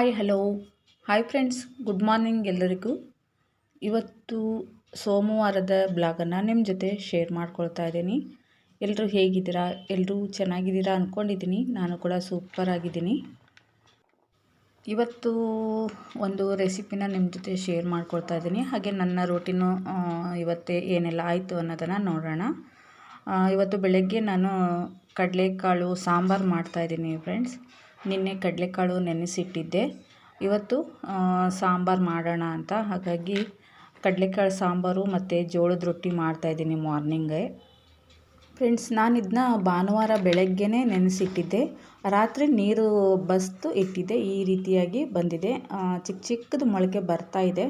Hi hello hi friends good morning ಎಲ್ಲರಿಗೂ. ಇವತ್ತು ಸೋಮವಾರದ ಬ್ಲಾಗನ್ನು ನಿಮ್ಮ ಜೊತೆ ಶೇರ್ ಮಾಡ್ಕೊಳ್ತಾ ಇದ್ದೀನಿ. ಎಲ್ಲರೂ ಹೇಗಿದ್ದೀರಾ? ಎಲ್ಲರೂ ಚೆನ್ನಾಗಿದ್ದೀರಾ ಅಂದ್ಕೊಂಡಿದ್ದೀನಿ ನಾನು ಕೂಡ ಸೂಪರ್ ಆಗಿದ್ದೀನಿ. ಇವತ್ತು ಒಂದು ರೆಸಿಪಿನ ನಿಮ್ಮ ಜೊತೆ ಶೇರ್ ಮಾಡ್ಕೊಳ್ತಾ ಇದ್ದೀನಿ. ಹಾಗೆ ನನ್ನ ರೋಟಿನು ಇವತ್ತೇ ಏನೆಲ್ಲ ಆಯಿತು ಅನ್ನೋದನ್ನು ನೋಡೋಣ. ಇವತ್ತು ಬೆಳಗ್ಗೆ ನಾನು ಕಡಲೆಕಾಳು ಸಾಂಬಾರು ಮಾಡ್ತಾಯಿದ್ದೀನಿ ಫ್ರೆಂಡ್ಸ್ ನಿನ್ನೆ ಕಡಲೆಕಾಳು ನೆನೆಸಿಟ್ಟಿದ್ದೆ. ಇವತ್ತು ಸಾಂಬಾರು ಮಾಡೋಣ ಅಂತ. ಹಾಗಾಗಿ ಕಡಲೆಕಾಳು ಸಾಂಬಾರು ಮತ್ತು ಜೋಳದ ರೊಟ್ಟಿ ಮಾಡ್ತಾಯಿದ್ದೀನಿ ಮಾರ್ನಿಂಗೇ ಫ್ರೆಂಡ್ಸ್ ನಾನು ಇದನ್ನ ಭಾನುವಾರ ಬೆಳಗ್ಗೆನೇ ನೆನೆಸಿಟ್ಟಿದ್ದೆ. ರಾತ್ರಿ ನೀರು ಬಸ್ತು ಇಟ್ಟಿದ್ದೆ. ಈ ರೀತಿಯಾಗಿ ಬಂದಿದೆ. ಚಿಕ್ಕ ಚಿಕ್ಕದು ಮೊಳಕೆ ಬರ್ತಾ ಇದೆ.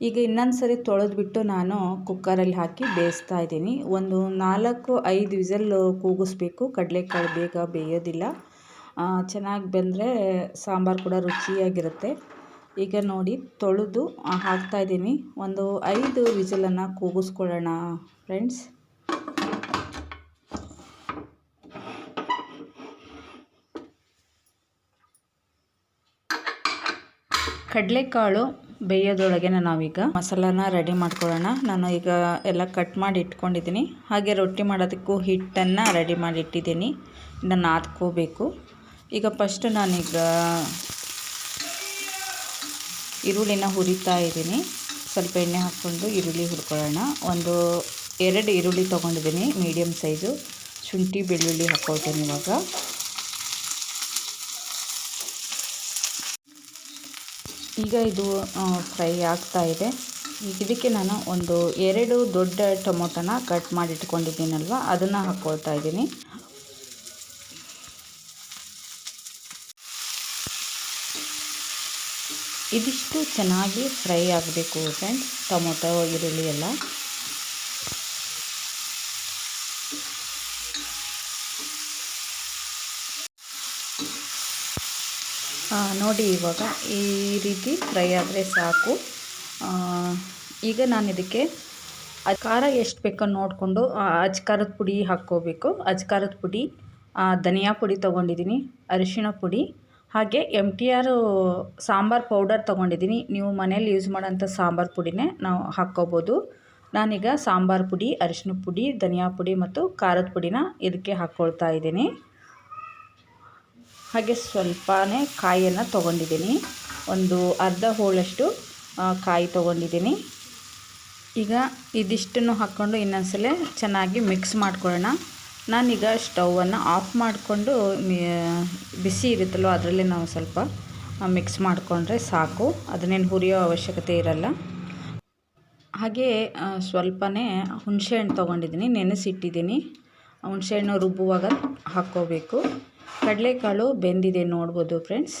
ಈಗ ಇನ್ನೊಂದು ಸರಿ ತೊಳೆದ್ಬಿಟ್ಟು ನಾನು ಕುಕ್ಕರಲ್ಲಿ ಹಾಕಿ ಬೇಯಿಸ್ತಾ ಇದ್ದೀನಿ. ಒಂದು ನಾಲ್ಕು, ಐದು ವಿಸಲ್ ಕೂಗಿಸ್ಬೇಕು. ಕಡಲೆಕಾಳು ಬೇಗ ಬೇಯೋದಿಲ್ಲ. ಚೆನ್ನಾಗಿ ಬೆಂದರೆ ಸಾಂಬಾರು ಕೂಡ ರುಚಿಯಾಗಿರುತ್ತೆ. ಈಗ ನೋಡಿ, ತೊಳೆದು ಹಾಕ್ತಾ ಇದ್ದೀನಿ. ಒಂದು ಐದು ವಿಝಲನ್ನು ಕೂಗಿಸ್ಕೊಳ್ಳೋಣ, ಫ್ರೆಂಡ್ಸ್. ಕಡಲೆಕಾಳು ಬೇಯೋದ್ರೊಳಗೆ ನಾವೀಗ ಮಸಾಲಾನ ರೆಡಿ ಮಾಡ್ಕೊಳ್ಳೋಣ. ನಾನು ಈಗ ಎಲ್ಲ ಕಟ್ ಮಾಡಿ ಇಟ್ಕೊಂಡಿದ್ದೀನಿ. ಹಾಗೆ ರೊಟ್ಟಿ ಮಾಡೋದಕ್ಕೂ ಹಿಟ್ಟನ್ನು ರೆಡಿ ಮಾಡಿ ಇಟ್ಟಿದ್ದೀನಿ. ಇನ್ನು ನಾದ್ಕೋಬೇಕು. ಈಗ ಫಸ್ಟ್ ನಾನೀಗ ಈರುಳ್ಳಿನ ಹುರಿತಾ ಇದ್ದೀನಿ. ಸ್ವಲ್ಪ ಎಣ್ಣೆ ಹಾಕ್ಕೊಂಡು ಈರುಳ್ಳಿ ಹುರ್ಕೊಳ್ಳೋಣ. ಒಂದು ಎರಡು ಈರುಳ್ಳಿ ತೊಗೊಂಡಿದ್ದೀನಿ ಮೀಡಿಯಮ್ ಸೈಜು ಶುಂಠಿ, ಬೆಳ್ಳುಳ್ಳಿ ಹಾಕ್ಕೊಳ್ತೀನಿ ಇವಾಗ. ಈಗ ಇದು ಫ್ರೈ ಆಗ್ತಾ ಇದೆ. ಇದಕ್ಕೆ ನಾನು ಒಂದು ಎರಡು ದೊಡ್ಡ ಟೊಮೊಟೊನ ಕಟ್ ಮಾಡಿ ಇಟ್ಕೊಂಡಿದ್ದೀನಲ್ವ? ಅದನ್ನು ಹಾಕ್ಕೊಳ್ತಾ ಇದ್ದೀನಿ. ಇದಿಷ್ಟು ಚೆನ್ನಾಗಿ ಫ್ರೈ ಆಗಬೇಕು ಫ್ರೆಂಡ್ಸ್. ಟೊಮೊಟೊ, ಈರುಳ್ಳಿ ಎಲ್ಲ. ನೋಡಿ ಇವಾಗ ಈ ರೀತಿ ಫ್ರೈ ಆದರೆ ಸಾಕು. ಈಗ ನಾನು ಇದಕ್ಕೆ ಖಾರ ಎಷ್ಟು ಬೇಕೋ ನೋಡಿಕೊಂಡು ಅಚ್ಕಾರದ ಪುಡಿ ಹಾಕ್ಕೋಬೇಕು. ಖಾರದ ಪುಡಿ ಧನಿಯಾ ಪುಡಿ ತೊಗೊಂಡಿದ್ದೀನಿ ಅರಿಶಿಣ ಪುಡಿ. ಹಾಗೆ ಎಂ ಟಿ ಆರು ಸಾಂಬಾರು ಪೌಡರ್ ತೊಗೊಂಡಿದ್ದೀನಿ. ನೀವು ಮನೇಲಿ ಯೂಸ್ ಮಾಡೋಂಥ ಸಾಂಬಾರು ಪುಡಿನೇ ನಾವು ಹಾಕ್ಕೋಬೋದು. ನಾನೀಗ ಸಾಂಬಾರು ಪುಡಿ, ಅರಿಶಿನ ಪುಡಿ, ಧನಿಯಾ ಪುಡಿ ಮತ್ತು ಖಾರದ ಪುಡಿನ ಇದಕ್ಕೆ ಹಾಕ್ಕೊಳ್ತಾ ಇದ್ದೀನಿ. ಹಾಗೆ ಸ್ವಲ್ಪನೇ ಕಾಯಿಯನ್ನು ತೊಗೊಂಡಿದ್ದೀನಿ. ಒಂದು ಅರ್ಧ ಹೋಳಷ್ಟು ಕಾಯಿ ತೊಗೊಂಡಿದ್ದೀನಿ. ಈಗ ಇದಿಷ್ಟನ್ನು ಹಾಕ್ಕೊಂಡು ಇನ್ನೊಂದ್ಸಲ ಚೆನ್ನಾಗಿ ಮಿಕ್ಸ್ ಮಾಡ್ಕೊಳ್ಳೋಣ. ನಾನೀಗ ಸ್ಟವನ್ನು ಆಫ್ ಮಾಡಿಕೊಂಡು ಬಿಸಿ ಇರುತ್ತಲ್ವ ಅದರಲ್ಲಿ ನಾವು ಸ್ವಲ್ಪ ಮಿಕ್ಸ್ ಮಾಡಿಕೊಂಡ್ರೆ ಸಾಕು. ಅದನ್ನೇನು ಹುರಿಯೋ ಅವಶ್ಯಕತೆ ಇರಲ್ಲ. ಹಾಗೆ ಸ್ವಲ್ಪನೇ ಹುಣಸೆಹಣ್ಣು ತೊಗೊಂಡಿದ್ದೀನಿ, ನೆನೆಸಿಟ್ಟಿದ್ದೀನಿ. ಹುಣಸೆಹಣ್ಣು ರುಬ್ಬುವಾಗ ಹಾಕ್ಕೋಬೇಕು. ಕಡಲೆಕಾಳು ಬೆಂದಿದೆ ನೋಡ್ಬೋದು ಫ್ರೆಂಡ್ಸ್.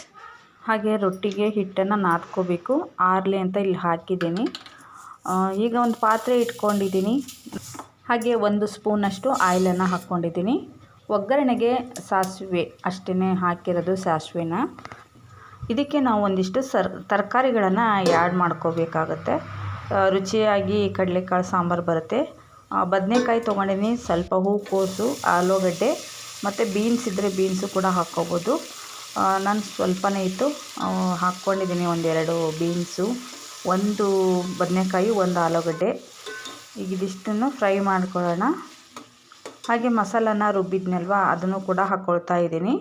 ಹಾಗೆ ರೊಟ್ಟಿಗೆ ಹಿಟ್ಟನ್ನು ನಾದ್ಕೋಬೇಕು. ಆರಲಿ ಅಂತ ಇಲ್ಲಿ ಹಾಕಿದ್ದೀನಿ. ಈಗ ಒಂದು ಪಾತ್ರೆ ಇಟ್ಕೊಂಡಿದ್ದೀನಿ. ಹಾಗೆ ಒಂದು ಸ್ಪೂನಷ್ಟು ಆಯಿಲನ್ನು ಹಾಕ್ಕೊಂಡಿದ್ದೀನಿ. ಒಗ್ಗರಣೆಗೆ ಸಾಸಿವೆ ಅಷ್ಟೇ ಹಾಕಿರೋದು ಸಾಸಿವೆನ. ಇದಕ್ಕೆ ನಾವು ಒಂದಿಷ್ಟು ಸರ್, ತರಕಾರಿಗಳನ್ನು ಆ್ಯಡ್ ಮಾಡ್ಕೋಬೇಕಾಗತ್ತೆ. ರುಚಿಯಾಗಿ ಕಡಲೆಕಾಳು, ಸಾಂಬಾರು ಬರುತ್ತೆ. ಬದನೆಕಾಯಿ ತೊಗೊಂಡಿದ್ದೀನಿ, ಸ್ವಲ್ಪ ಹೂಕೋಸು ಆಲೂಗಡ್ಡೆ ಮತ್ತು ಬೀನ್ಸ್ ಇದ್ದರೆ ಬೀನ್ಸು ಕೂಡ ಹಾಕ್ಕೋಬೋದು. ನಾನು ಸ್ವಲ್ಪನೇ ಇತ್ತು. ಹಾಕ್ಕೊಂಡಿದ್ದೀನಿ ಒಂದೆರಡು ಬೀನ್ಸು ಒಂದು ಬದನೆಕಾಯಿ, ಒಂದು ಆಲೂಗಡ್ಡೆ. ಈಗ ಇದಿಷ್ಟನ್ನು ಫ್ರೈ ಮಾಡ್ಕೊಳ್ಳೋಣ. ಹಾಗೆ ಮಸಾಲನ ರುಬ್ಬಿದ್ನಲ್ವ, ಅದನ್ನು ಕೂಡ ಹಾಕ್ಕೊಳ್ತಾ ಇದ್ದೀನಿ.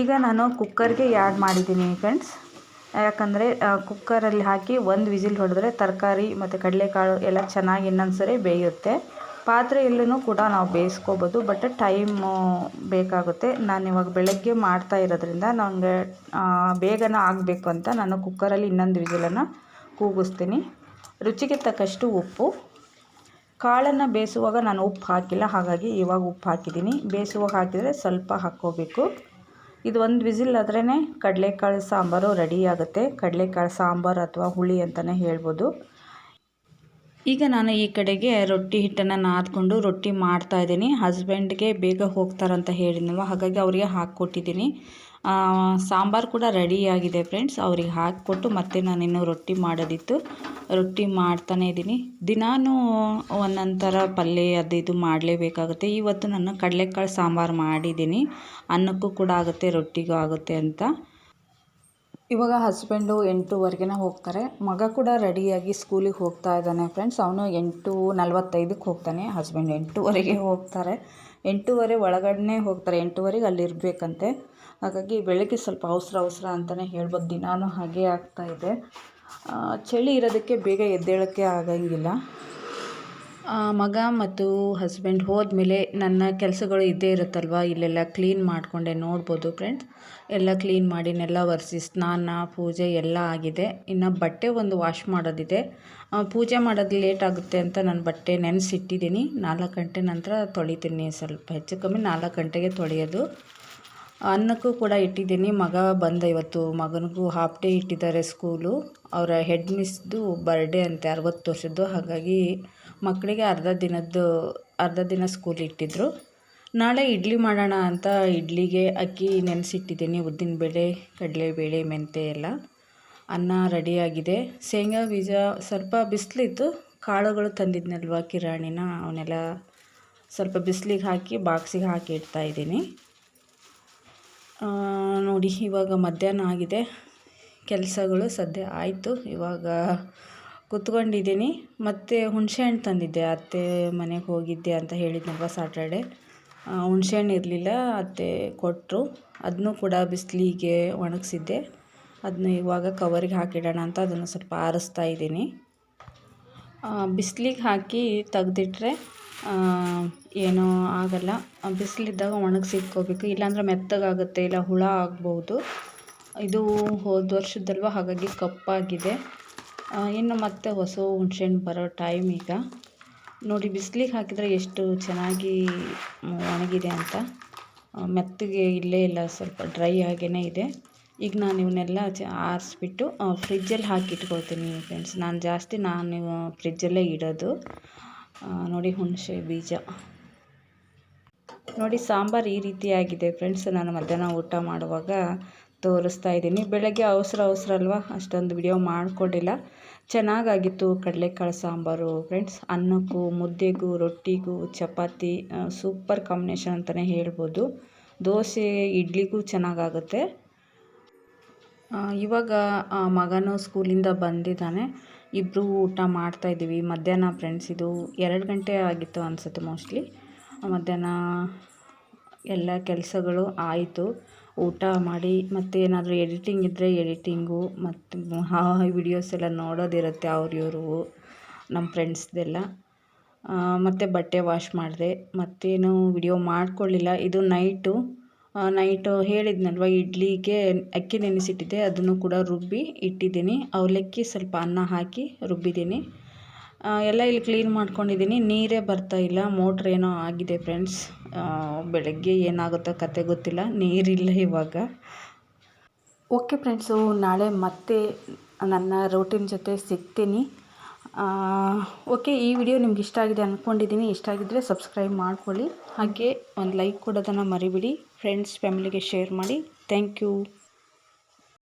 ಈಗ ನಾನು ಕುಕ್ಕರ್ಗೆ ಆ್ಯಡ್ ಮಾಡಿದ್ದೀನಿ ಫ್ರೆಂಡ್ಸ್. ಯಾಕಂದರೆ ಕುಕ್ಕರಲ್ಲಿ ಹಾಕಿ ಒಂದು ವಿಸಿಲ್ ಹೊಡೆದ್ರೆ ತರಕಾರಿ ಮತ್ತು ಕಡಲೆಕಾಳು ಎಲ್ಲ ಚೆನ್ನಾಗಿ ಇನ್ನೊಂದು ಸರಿ ಬೇಯುತ್ತೆ. ಪಾತ್ರೆಯಲ್ಲೂ ಕೂಡ ನಾವು ಬೇಯಿಸ್ಕೋಬೋದು, ಬಟ್ ಟೈಮು ಬೇಕಾಗುತ್ತೆ. ನಾನು ಇವಾಗ ಬೆಳಗ್ಗೆ ಮಾಡ್ತಾ ಇರೋದ್ರಿಂದ ನನಗೆ ಬೇಗನ ಆಗಬೇಕು ಅಂತ ನಾನು ಕುಕ್ಕರಲ್ಲಿ ಇನ್ನೊಂದು ವಿಸಿಲನ್ನು ಕೂಗಿಸ್ತೀನಿ. ರುಚಿಗೆ ತಕ್ಕಷ್ಟು ಉಪ್ಪು. ಕಾಳನ್ನು ಬೇಯಿಸುವಾಗ ನಾನು ಉಪ್ಪು ಹಾಕಿಲ್ಲ, ಹಾಗಾಗಿ ಇವಾಗ ಉಪ್ಪು ಹಾಕಿದ್ದೀನಿ. ಬೇಯಿಸುವಾಗ ಹಾಕಿದರೆ ಸ್ವಲ್ಪ ಹಾಕ್ಕೋಬೇಕು. ಇದು ಒಂದು ವಿಸಿಲ್ ಆದ್ರೇ ಕಡಲೆಕಾಳು ಸಾಂಬಾರು ರೆಡಿ ಆಗುತ್ತೆ. ಕಡಲೆಕಾಳು ಸಾಂಬಾರು ಅಥವಾ ಹುಳಿ ಅಂತಲೇ ಹೇಳ್ಬೋದು. ಈಗ ನಾನು ಈ ಕಡೆಗೆ ರೊಟ್ಟಿ ಹಿಟ್ಟನ್ನು ನಾದ್ಕೊಂಡು ರೊಟ್ಟಿ ಮಾಡ್ತಾ ಇದ್ದೀನಿ. ಹಸ್ಬೆಂಡ್ಗೆ ಬೇಗ ಹೋಗ್ತಾರಂತ ಹೇಳಿದ್ನಲ್ವ? ಹಾಗಾಗಿ ಅವರಿಗೆ ಹಾಕ್ಕೊಟ್ಟಿದ್ದೀನಿ. ಸಾಂಬಾರು ಕೂಡ ರೆಡಿಯಾಗಿದೆ ಫ್ರೆಂಡ್ಸ್ ಅವ್ರಿಗೆ ಹಾಕಿಕೊಟ್ಟು ಮತ್ತೆ ನಾನಿನ್ನು ರೊಟ್ಟಿ ಮಾಡೋದಿತ್ತು. ರೊಟ್ಟಿ ಮಾಡ್ತಾನೇ ಇದ್ದೀನಿ. ದಿನಾನೂ ಒಂದೊಂದು ಥರ ಪಲ್ಯ ಅದು ಇದು ಮಾಡಲೇಬೇಕಾಗುತ್ತೆ. ಇವತ್ತು ನಾನು ಕಡಲೆಕಾಳು ಸಾಂಬಾರು ಮಾಡಿದ್ದೀನಿ. ಅನ್ನಕ್ಕೂ ಕೂಡ ಆಗುತ್ತೆ, ರೊಟ್ಟಿಗೂ ಆಗುತ್ತೆ ಅಂತ. ಇವಾಗ ಹಸ್ಬೆಂಡು ಎಂಟೂವರೆಗೆ ಹೋಗ್ತಾರೆ. ಮಗ ಕೂಡ ರೆಡಿಯಾಗಿ ಸ್ಕೂಲಿಗೆ ಹೋಗ್ತಾ ಇದ್ದಾನೆ ಫ್ರೆಂಡ್ಸ್ ಅವನು ಎಂಟು ನಲ್ವತ್ತೈದಕ್ಕೆ ಹೋಗ್ತಾನೆ. ಹಸ್ಬೆಂಡ್ ಎಂಟೂವರೆಗೆ ಹೋಗ್ತಾರೆ. ಎಂಟೂವರೆ ಒಳಗಡೆ ಹೋಗ್ತಾರೆ. ಎಂಟೂವರೆಗೆ ಅಲ್ಲಿ ಇರಬೇಕಂತೆ ಹಾಗಾಗಿ ಬೆಳಗ್ಗೆ ಸ್ವಲ್ಪ ಅವಸರ ಅವಸರ ಅಂತಲೇ ಹೇಳ್ಬೋದು. ದಿನಾನು ಹಾಗೇ ಆಗ್ತಾಯಿದೆ ಚಳಿ ಇರೋದಕ್ಕೆ ಬೇಗ ಎದ್ದೇಳೋಕ್ಕೆ ಆಗಂಗಿಲ್ಲ. ಮಗ ಮತ್ತು ಹಸ್ಬೆಂಡ್ ಹೋದ್ಮೇಲೆ ನನ್ನ ಕೆಲಸಗಳು ಇದ್ದೇ ಇರುತ್ತಲ್ವ? ಇಲ್ಲೆಲ್ಲ ಕ್ಲೀನ್ ಮಾಡಿಕೊಂಡೆ ನೋಡ್ಬೋದು ಫ್ರೆಂಡ್ಸ್ ಎಲ್ಲ ಕ್ಲೀನ್ ಮಾಡಿ, ನೆಲ ಒರೆಸಿ, ಸ್ನಾನ, ಪೂಜೆ ಎಲ್ಲ ಆಗಿದೆ. ಇನ್ನು ಬಟ್ಟೆ ಒಂದು ವಾಶ್ ಮಾಡೋದಿದೆ. ಪೂಜೆ ಮಾಡೋದು ಲೇಟ್ ಆಗುತ್ತೆ ಅಂತ ನಾನು ಬಟ್ಟೆ ನೆನೆಸಿಟ್ಟಿದ್ದೀನಿ. ನಾಲ್ಕು ಗಂಟೆ ನಂತರ ತೊಳಿತೀನಿ. ಸ್ವಲ್ಪ ಹೆಚ್ಚು ಕಮ್ಮಿ ನಾಲ್ಕು ಗಂಟೆಗೆ ತೊಳೆಯೋದು. ಅನ್ನಕ್ಕೂ ಕೂಡ ಇಟ್ಟಿದ್ದೀನಿ. ಮಗ ಬಂದ ಇವತ್ತು ಮಗನಿಗೂ ಹಾಫ್ ಡೇ ಇಟ್ಟಿದ್ದಾರೆ ಸ್ಕೂಲು ಅವರ ಹೆಡ್ ಮಿಸ್ದು ಬರ್ಡೇ ಅಂತೆ ಅರವತ್ತು ವರ್ಷದ್ದು. ಹಾಗಾಗಿ ಮಕ್ಕಳಿಗೆ ಅರ್ಧ ದಿನದ್ದು ಅರ್ಧ ದಿನ ಸ್ಕೂಲ್ ಇಟ್ಟಿದ್ರು. ನಾಳೆ ಇಡ್ಲಿ ಮಾಡೋಣ ಅಂತ ಇಡ್ಲಿಗೆ ಅಕ್ಕಿ ನೆನೆಸಿಟ್ಟಿದ್ದೀನಿ. ಉದ್ದಿನಬೇಳೆ ಕಡಲೆಬೇಳೆ ಮೆಂತೆ ಎಲ್ಲ. ಅನ್ನ ರೆಡಿಯಾಗಿದೆ ಶೇಂಗಾ ಬೀಜ ಸ್ವಲ್ಪ ಬಿಸಿಲಿತ್ತು. ಕಾಳುಗಳು ತಂದಿದ್ನಲ್ವ ಕಿರಾಣಿನ ಅವನ್ನೆಲ್ಲ ಸ್ವಲ್ಪ ಬಿಸಿಲಿಗೆ ಹಾಕಿ ಬಾಕ್ಸಿಗೆ ಹಾಕಿ ಇಡ್ತಾ ಇದ್ದೀನಿ. ಆ, ನೋಡಿ, ಇವಾಗ ಮಧ್ಯಾಹ್ನ ಆಗಿದೆ. ಕೆಲಸಗಳು ಸದ್ಯ ಆಯಿತು. ಇವಾಗ ಕುತ್ಕೊಂಡಿದ್ದೀನಿ. ಮತ್ತು ಹುಣಸೆಹಣ್ಣು ತಂದಿದ್ದೆ. ಅತ್ತೆ ಮನೆಗೆ ಹೋಗಿದ್ದೆ ಅಂತ ಹೇಳಿದ್ನಲ್ವ ಸಾಟರ್ಡೆ ಹುಣಸೆಹಣ್ಣು ಇರಲಿಲ್ಲ. ಅತ್ತೆ ಕೊಟ್ಟರು ಅದನ್ನು ಕೂಡ ಬಿಸಿಲಿಗೆ ಒಣಗಿಸಿದ್ದೆ. ಅದನ್ನ ಇವಾಗ ಕವರಿಗೆ ಹಾಕಿಡೋಣ ಅಂತ ಅದನ್ನು ಸ್ವಲ್ಪ ಆರಿಸ್ತಾ ಇದ್ದೀನಿ. ಬಿಸಿಲಿಗೆ ಹಾಕಿ ತೆಗ್ದಿಟ್ರೆ ಏನೂ ಆಗಲ್ಲ. ಬಿಸಿಲಿದ್ದಾಗ ಒಣಗಿಸಿ ಇಟ್ಕೋಬೇಕು ಇಲ್ಲಾಂದ್ರೆ ಮೆತ್ತಗಾಗುತ್ತೆ, ಇಲ್ಲ ಹುಳ ಆಗ್ಬೋದು. ಇದು ಹೋದ ವರ್ಷದಲ್ವ, ಹಾಗಾಗಿ ಕಪ್ಪಾಗಿದೆ. ಇನ್ನು ಮತ್ತೆ ಹೊಸ ಹುಣ್ಸೆಹಣ್ಣು ಬರೋ ಟೈಮ್ ಈಗ. ನೋಡಿ, ಬಿಸಿಲಿಗೆ ಹಾಕಿದರೆ ಎಷ್ಟು ಚೆನ್ನಾಗಿ ಒಣಗಿದೆ ಅಂತ. ಮೆತ್ತಗೆ ಇಲ್ಲೇ ಇಲ್ಲ, ಸ್ವಲ್ಪ ಡ್ರೈ ಆಗೇ ಇದೆ. ಈಗ ನಾನು ಇವನ್ನೆಲ್ಲ ಚ, ಆರಿಸ್ಬಿಟ್ಟು ಫ್ರಿಜ್ಜಲ್ಲಿ ಹಾಕಿ ಇಟ್ಕೊಳ್ತೀನಿ ಫ್ರೆಂಡ್ಸ್. ನಾನು ಜಾಸ್ತಿ, ನಾನು ಫ್ರಿಜ್ಜಲ್ಲೇ ಇಡೋದು. ನೋಡಿ ಹುಣಸೆ ಬೀಜ. ನೋಡಿ ಸಾಂಬಾರು ಈ ರೀತಿಯಾಗಿದೆ ಫ್ರೆಂಡ್ಸ್. ನಾನು ಮಧ್ಯಾಹ್ನ ಊಟ ಮಾಡುವಾಗ ತೋರಿಸ್ತಾ ಇದ್ದೀನಿ. ಬೆಳಗ್ಗೆ ಅವಸರ ಅವಸರ ಅಲ್ವಾ? ಅಷ್ಟೊಂದು ವಿಡಿಯೋ ಮಾಡಿಕೊಂಡಿಲ್ಲ. ಚೆನ್ನಾಗಾಗಿತ್ತು ಕಡಲೆಕಾಳು ಸಾಂಬಾರು ಫ್ರೆಂಡ್ಸ್. ಅನ್ನಕ್ಕೂ, ಮುದ್ದೆಗೂ, ರೊಟ್ಟಿಗೂ, ಚಪಾತಿ ಸೂಪರ್ ಕಾಂಬಿನೇಷನ್ ಅಂತಲೇ ಹೇಳ್ಬೋದು. ದೋಸೆ, ಇಡ್ಲಿಗೂ ಚೆನ್ನಾಗಾಗುತ್ತೆ. ಇವಾಗ ಮಗನು ಸ್ಕೂಲಿಂದ ಬಂದಿದ್ದಾನೆ. ಇಬ್ಬರು ಊಟ ಮಾಡ್ತಾಯಿದ್ದೀವಿ ಮಧ್ಯಾಹ್ನ ಫ್ರೆಂಡ್ಸ್ ಇದು ಎರಡು ಗಂಟೆ ಆಗಿತ್ತು ಅನಿಸುತ್ತೆ ಮೋಸ್ಟ್ಲಿ ಮಧ್ಯಾಹ್ನ ಎಲ್ಲ ಕೆಲಸಗಳು ಆಯಿತು. ಊಟ ಮಾಡಿ ಮತ್ತು ಏನಾದರೂ ಎಡಿಟಿಂಗ್ ಇದ್ದರೆ ಎಡಿಟಿಂಗು ಮತ್ತು ವಿಡಿಯೋಸ್ ಎಲ್ಲ ನೋಡೋದಿರುತ್ತೆ ಅವ್ರ ಇವರು ನಮ್ಮ ಫ್ರೆಂಡ್ಸ್ದೆಲ್ಲ ಮತ್ತು ಬಟ್ಟೆ ವಾಶ್ ಮಾಡಿದೆ. ಮತ್ತೇನು ವಿಡಿಯೋ ಮಾಡಿಕೊಳ್ಳಿಲ್ಲ ಇದು ನೈಟು ನೈಟು ಹೇಳಿದ್ನಲ್ವ, ಇಡ್ಲಿಗೆ ಅಕ್ಕಿ ನೆನೆಸಿಟ್ಟಿದ್ದೆ, ಅದನ್ನು ಕೂಡ ರುಬ್ಬಿ ಇಟ್ಟಿದ್ದೀನಿ. ಅವಲಕ್ಕಿ ಸ್ವಲ್ಪ ಅನ್ನ ಹಾಕಿ ರುಬ್ಬಿದ್ದೀನಿ. ಎಲ್ಲ ಇಲ್ಲಿ ಕ್ಲೀನ್ ಮಾಡ್ಕೊಂಡಿದ್ದೀನಿ. ನೀರೇ ಬರ್ತಾ ಇಲ್ಲ ಮೋಟ್ರ್ ಏನೋ ಆಗಿದೆ ಫ್ರೆಂಡ್ಸ್ ಬೆಳಗ್ಗೆ ಏನಾಗುತ್ತೋ ಕತೆ ಗೊತ್ತಿಲ್ಲ, ನೀರಿಲ್ಲ ಇವಾಗ. ಓಕೆ ಫ್ರೆಂಡ್ಸು ನಾಳೆ ಮತ್ತೆ ನನ್ನ ರೂಟೀನ್ ಜೊತೆ ಸಿಗ್ತೀನಿ. ಓಕೆ ಈ ವಿಡಿಯೋ ನಿಮ್ಗೆ ಇಷ್ಟ ಆಗಿದೆ ಅಂದ್ಕೊಂಡಿದ್ದೀನಿ ಇಷ್ಟ ಆಗಿದ್ದರೆ ಸಬ್ಸ್ಕ್ರೈಬ್ ಮಾಡ್ಕೊಳ್ಳಿ. ಹಾಗೆ ಒಂದು ಲೈಕ್ ಕೊಡೋದನ್ನು ಮರಿಬಿಡಿ. ಫ್ರೆಂಡ್ಸ್ ಫ್ಯಾಮಿಲಿಗೆ ಶೇರ್ ಮಾಡಿ. Thank you